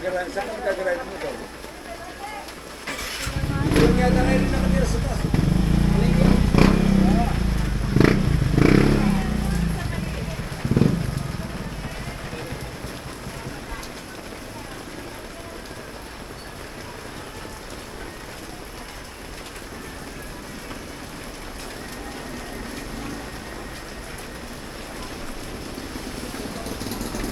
gagara, saan ka gagara mo ito? Yung yata ngayon na nakatira sa taas.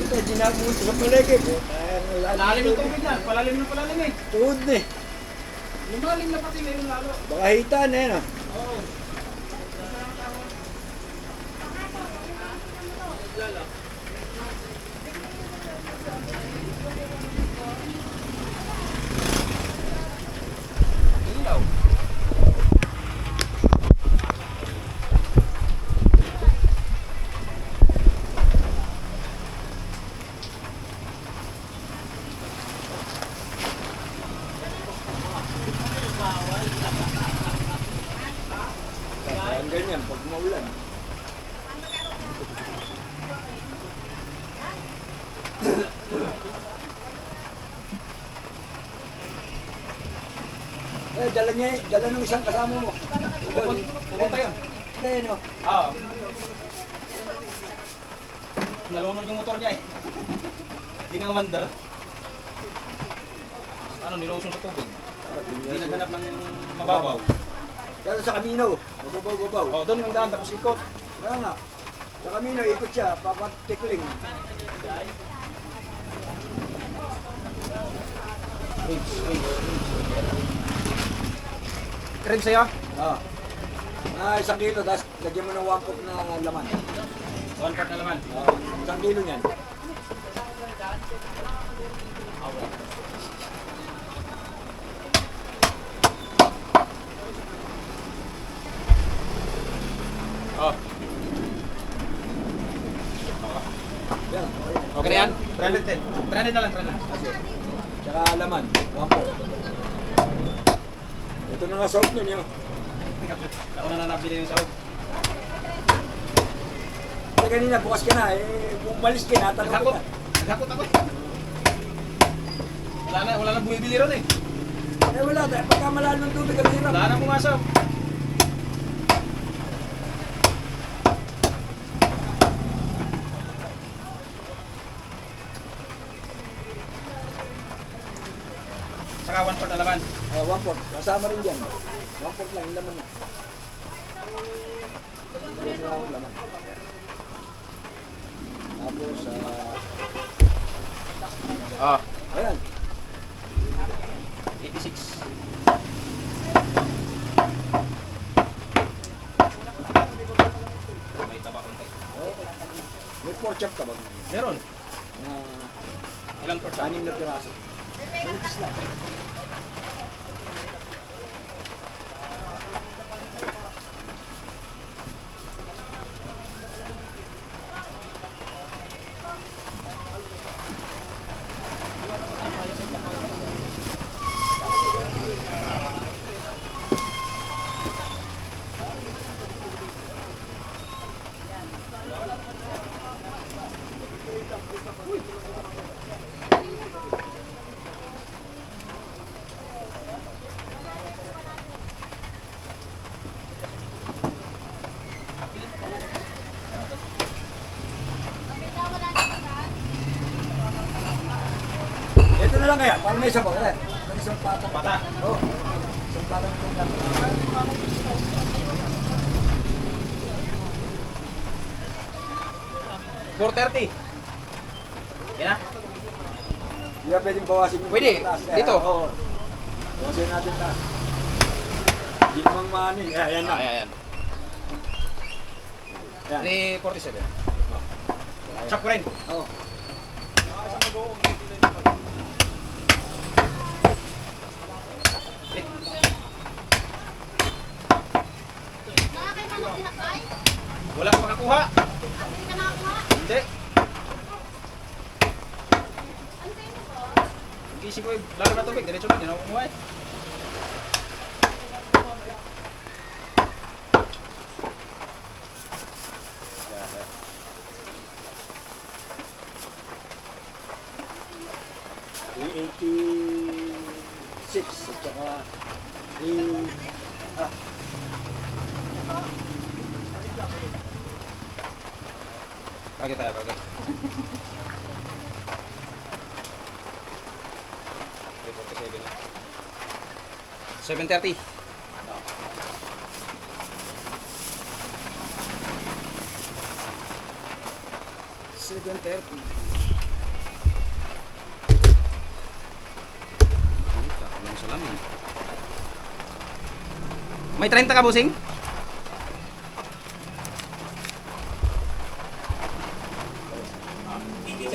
Ito, ginamon sa palengke po. Lalim ng tubig na. Palalim na palalim eh. Tuhod na eh. Lumalim na pati ngayon lalo. Baka hita na yan ah. Oo. Ilaw. Ang ganyan, pag maulan. Eh, dala niya, dala nung isang kasama mo. Pupunta yun. Hindi, no. Oo. Nalunod yung motor niya eh. Hindi nga mandar. Ano, niloson sa tubig. Hindi naghanap ng mababaw. Kaya sa kamino, mababaw-babaw. Oo, doon yung daan, tapos ikot. Kaya nga, sa kamino, ikot siya, papatikling. Ribs, ribs, ribs. Ribs sa'yo? Ah. Ah, isang kilo, tapos lagyan mo ng one cup na laman. One part na laman. Ah, isang kilo niyan. Oh. Yan, okay. Okay na yan? 310. 300 na lang, 300. Kasi, tsaka laman, one cup. Ito na nga soap nun yun. Ako na na nabili yung sahog. Kasi kanina, bukas ka na, eh, umalis ka, natanong Naghakot. ka. Naghakot ako eh. Wala na, wala na bumibili ron eh. Eh wala, dahil pagka malalim ng tubig, ang hirap. Wala na pumasok. Saka one part na laman. Ah, one cup, kasama rin dyan. One cup lang, yung laman na. Yan laman. Tapos, ah, Ah. ayan. 86. May taba konti. May pork chop ka ba? Meron. Ah, Ilang part? anim na piraso. Manipis lang. Lang kaya, para may sabaw. Eh. May isang pata. Pata. Oo. Isang pata tungkol. 430. Yan na. Hindi pwedeng bawasin yung Pwede, taas. Dito. Oo. Bawasin natin taas. Hindi namang manin. Eh, ayan na. Ayan, ayan. Ayan. 347. Chop ko rin. Oo. I- 6 at saka yung ah, Bagay tayo, bagay. Seven thirty. Seven thirty. Salamin. May 30 ka, busing?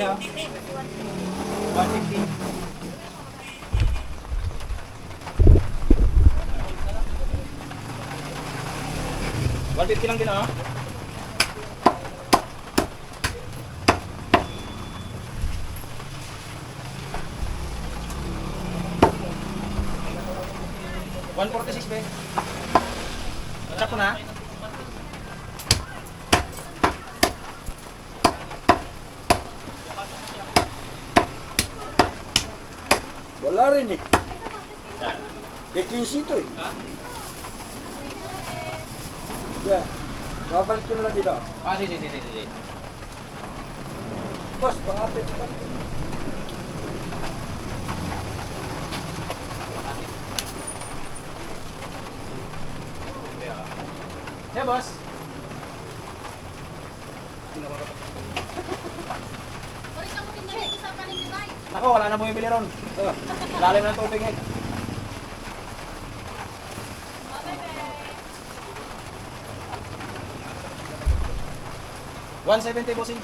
Siya. 150. One fifty lang din ah. Be. Check ko na. wala rin eh. Deklisito eh. Yeah. Babalik ko na lang dito. Ah, sige, sige, sige. Boss, pakapit ka. Yeah, boss. Ako, wala na bumibili ron. Ah, Lalim ng tubig eh. One seventy bossing.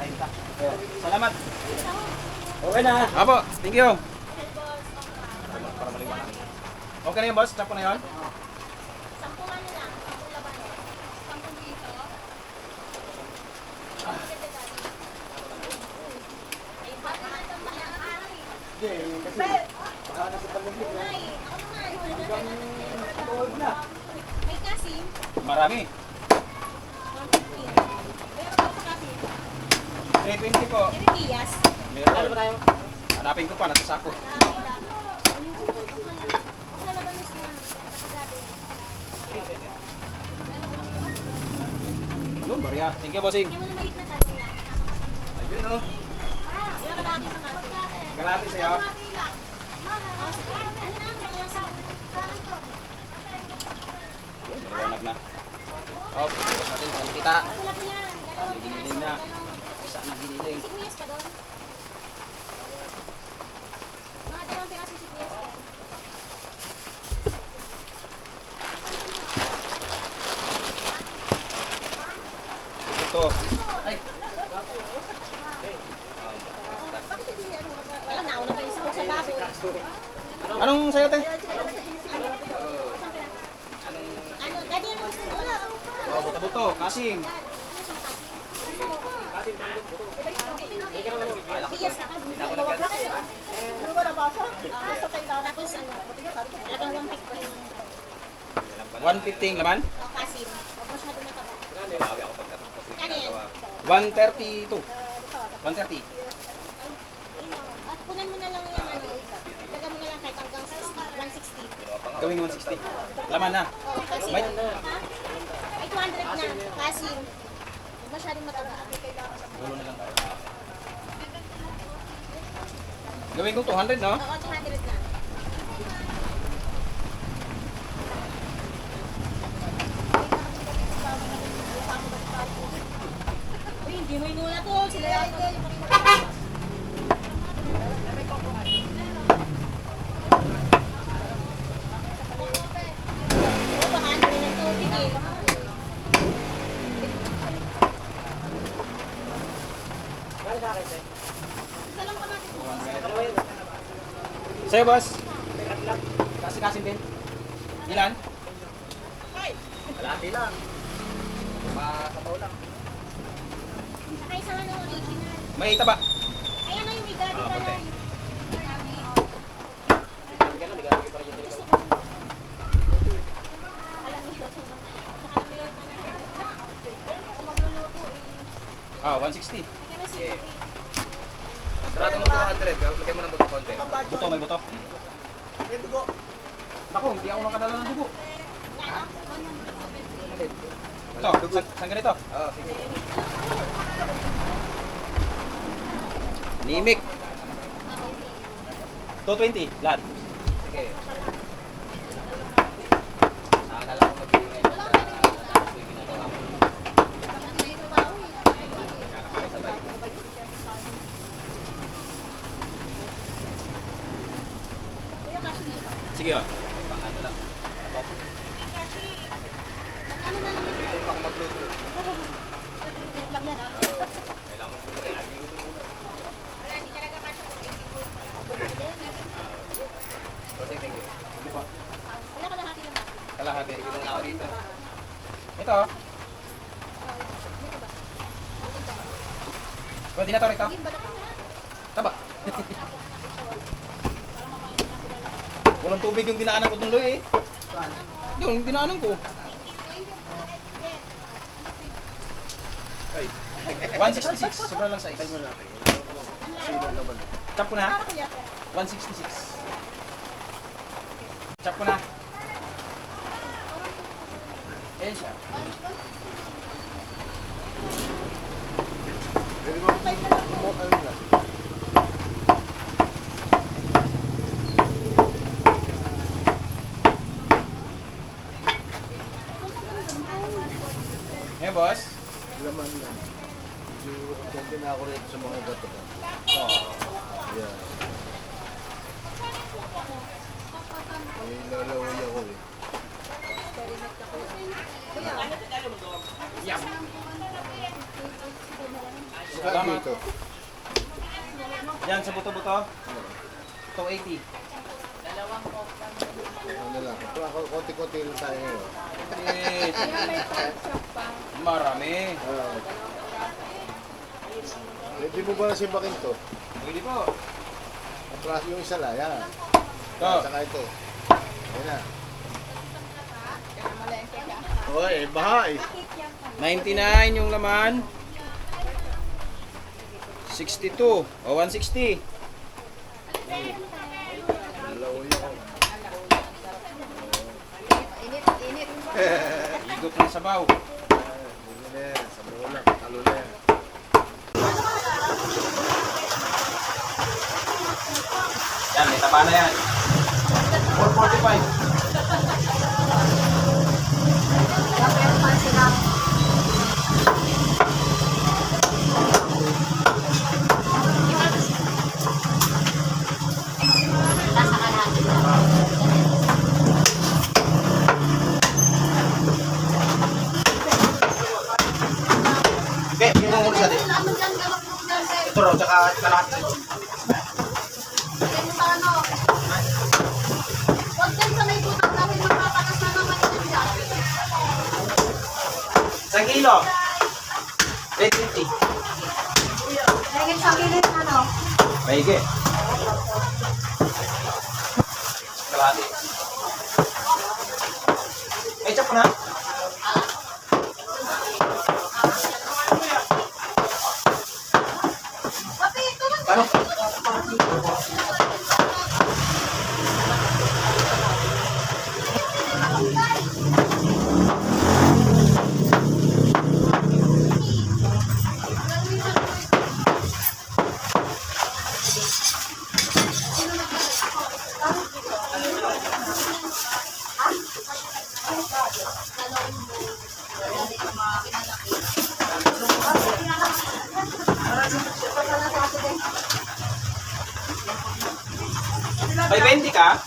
Ayun ta. yeah. Salamat. Okay na. Apo, thank you. Para maliwanag. Okay na yun, boss? Stop ko na yun? Hindi, kasi baka nasa pamilya na. Tuhod na. May kasi, Marami. 150. Meron ako sa kasi. 320 po. Erinias. Meron. Hanapin ko pa, nasa sako. Yun, bariya. Thank you, bossing. Ayun, oh. Galati sa'yo. Maliwanag na. Oh, natin sa kita. Giniling na. Isa na giniling. Ito. Na, baboy. Anong sa'yo, te? Ano, dati ano? Oh, buto-buto. Kasing. Ano? Tapos one. 150 laman? O, kasi, huwag masyado mataba. Ano yan? 132. 130. At kunan mo na lang yung ano, taga mo na lang kahit hanggang 160. Gawing 160. Laman na. Oh, kasi, May- ha? May 200 na. Kasi, masyadong mataba. Gulo na lang tayo. Gawin ko 200, no? Oo, 200 na. Uy, hindi mo inuna to. Sila yata. Oo, baka ano rin ang tubig eh. Isa lang kamatis mo. Sa'yo, boss. Kasi-kasi din. Ilan? Kalati lang. Makasabaw lang. Isang ano, original. May taba. Ayan na yung bigati Ah, eh. Ah, 160. Kaya mas Sige. Sarado mo 200. Lagyan mo ng buto konti. Buto, may buto. May dugo. Ako, hindi ako nakadala ng dugo. Ito, sa, saan ganito? Oo, sige. Nimik. 220, lahat. Sige. Nakakala ko magbibigay ng sa tapos yung ginagawa mo. Sabay-sabay. Sige. Pang ano lang. Ito sila. Okay, thank you. Kalahati. Ito. Pwede na to rito. Taba. Walang tubig yung dinaanan ko dun, Loy, eh. Yung dinaanan ko. 166. Sobrang lang size. Chop ko na. 166. Chop ko na. Ayan siya. Eh, boss? Laman lang. Hindi na ako rito sa mga gato. Oh. Yeah. May lalaway ako eh. Yeah. Saka Salamat. dito. Yan, sa buto-buto. 280. Ano lang. Ako, konti-konti lang tayo ngayon. Eh, marami. Ah. Pwede mo ba simbakin to? Pwede po. Ang praso yung isa lang. Yan. Ito. Saka ito. Ayan na. Oy, bahay. 99 yung laman. 62. O, 160. Lalaway ako. Higop ng sabaw. Hindi na yan. Sa mga lang. Talo yan. Yan, may taba na yan. 445. Sa kilo. 350. Maigi. May 20 ka?